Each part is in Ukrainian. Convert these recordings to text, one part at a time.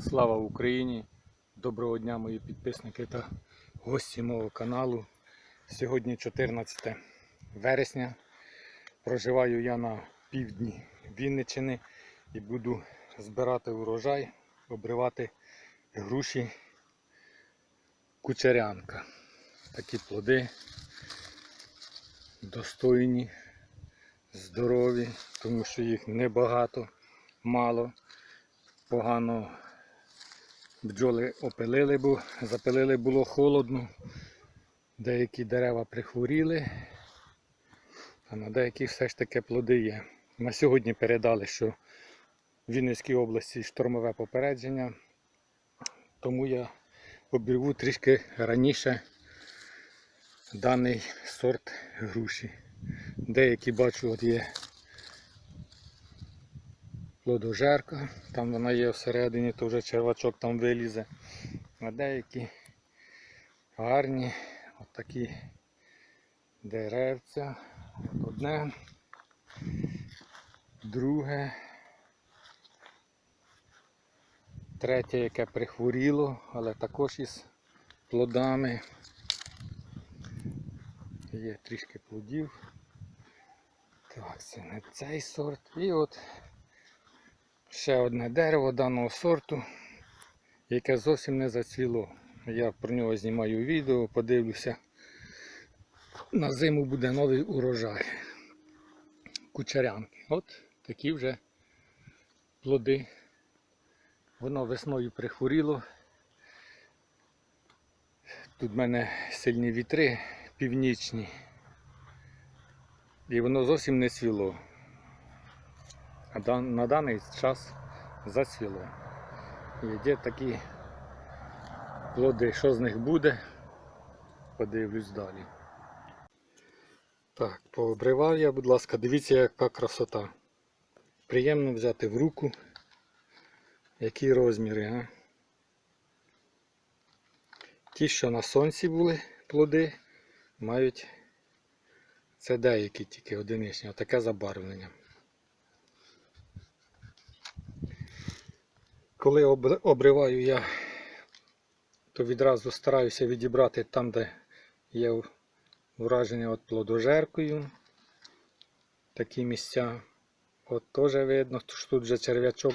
Слава Україні! Доброго дня, мої підписники та гості мого каналу. Сьогодні 14 вересня. Проживаю я на півдні Вінниччини і буду збирати урожай, обривати груші кучерянка. Такі плоди достойні, здорові, тому що їх небагато, мало, погано бджоли опилили, бо запилили було холодно. Деякі дерева прихворіли, а на деяких все ж таки плоди є. На сьогодні передали, що в Вінницькій області штормове попередження, тому я обірву трішки раніше даний сорт груші. Деякі бачу, от є плодожерка, там вона є всередині, то вже червачок там вилізе. А деякі гарні, от такі деревця. От одне, друге, третє, яке прихворіло, але також із плодами. Є трішки плодів. Так, це не цей сорт. І от ще одне дерево даного сорту, яке зовсім не зацвіло. Я про нього знімаю відео, подивлюся. На зиму буде новий урожай. Кучерянки. От такі вже плоди. Воно весною прихворіло. Тут в мене сильні вітри північні. І воно зовсім не цвіло. На даний час зацвіло. І є такі плоди, що з них буде, подивлюсь далі. Так, пообривав я, будь ласка, дивіться, яка красота. Приємно взяти в руку. Які розміри, а? Ті, що на сонці були плоди, мають це деякі тільки одиничні, отаке забарвлення. Коли обриваю я, то відразу стараюся відібрати там, де є враження от плодожеркою. Такі місця. От теж видно, що тут вже черв'ячок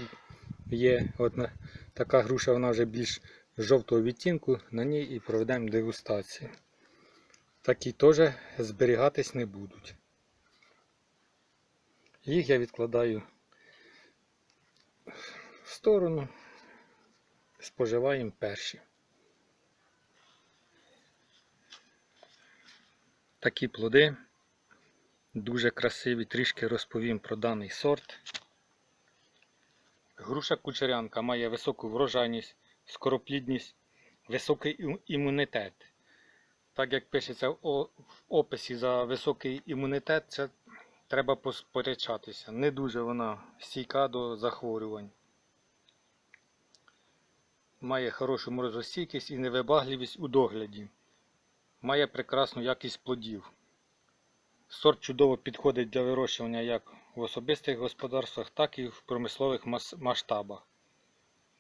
є. От така груша вона вже більш жовтого відтінку, на ній і проведемо дегустацію. Такі теж зберігатись не будуть. Їх я відкладаю сторону, споживаємо перші. Такі плоди дуже красиві, трішки розповім про даний сорт. Груша кучерянка має високу врожайність, скороплідність, високий імунітет. Так як пишеться в описі за високий імунітет, це треба посперечатися. Не дуже вона стійка до захворювань. Має хорошу морозостійкість і невибагливість у догляді. Має прекрасну якість плодів. Сорт чудово підходить для вирощування як в особистих господарствах, так і в промислових мас- масштабах.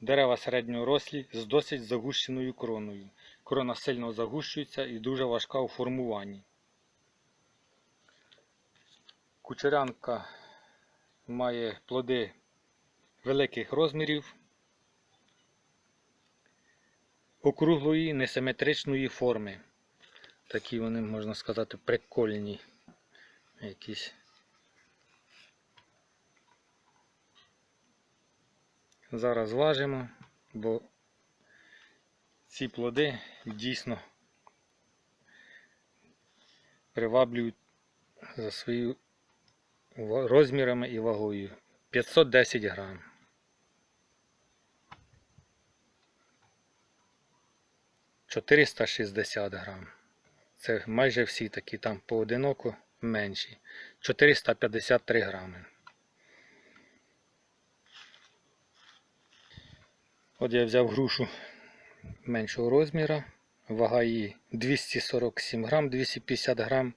Дерева середньорослі з досить загущеною кроною. Крона сильно загущується і дуже важка у формуванні. Кучерянка має плоди великих розмірів, округлої несиметричної форми. Такі вони, можна сказати, прикольні. Якісь. Зараз важимо, бо ці плоди дійсно приваблюють за свою ва- розмірами і вагою 510 грам. Чотириста шістдесят грам. Це майже всі такі там поодиноко менші. 453 грами. От я взяв грушу меншого розміру. Вага її 247 грам, 250 грам,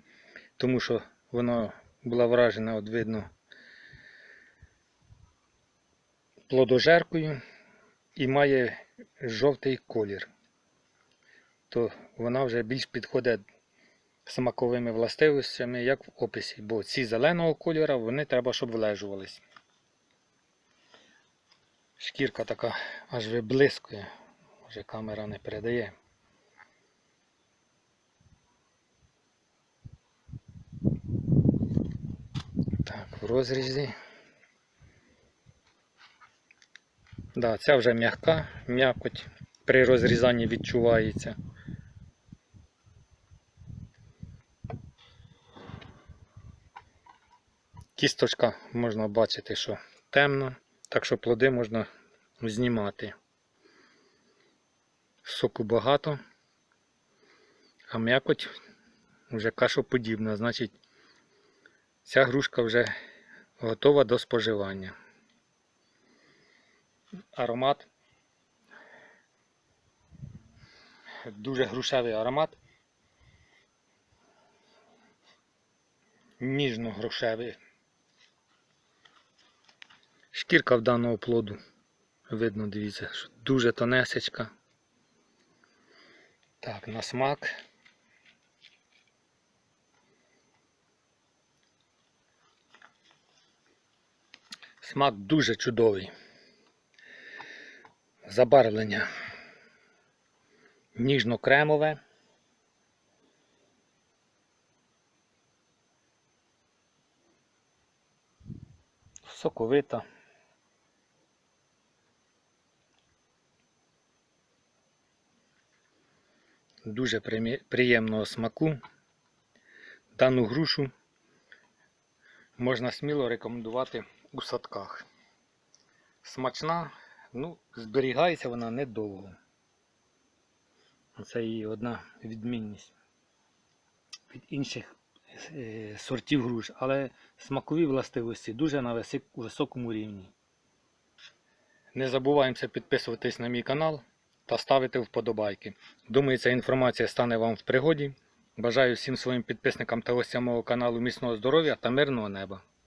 тому що вона була вражена, от видно, плодожеркою. і має жовтий колір, то вона вже більш підходить смаковими властивостями, як в описі. Бо ці зеленого кольору, вони треба, щоб влежувались. Шкірка така аж виблискує. Може камера не передає. Так, в розрізі. Да, ця вже м'яка, м'якоть при розрізанні відчувається. Кісточка можна бачити, що темно, так що плоди можна знімати. Соку багато, а м'якоть вже кашоподібна, значить ця грушка вже готова до споживання. Аромат. Дуже грушевий аромат. Ніжно-грушевий. Шкірка в даного плоду. Видно, дивіться, що дуже тонесечка. Так, на смак. Смак дуже чудовий. Забарвлення ніжно-кремове. Соковита. Дуже приємного смаку. Дану грушу можна сміло рекомендувати у садках. Смачна, ну, зберігається вона недовго. Це її одна відмінність від інших е, сортів груш, але смакові властивості дуже на високому рівні. Не забуваємося підписуватись на мій канал та ставити вподобайки. Думаю, ця інформація стане вам в пригоді. Бажаю всім своїм підписникам та гостям мого каналу міцного здоров'я та мирного неба.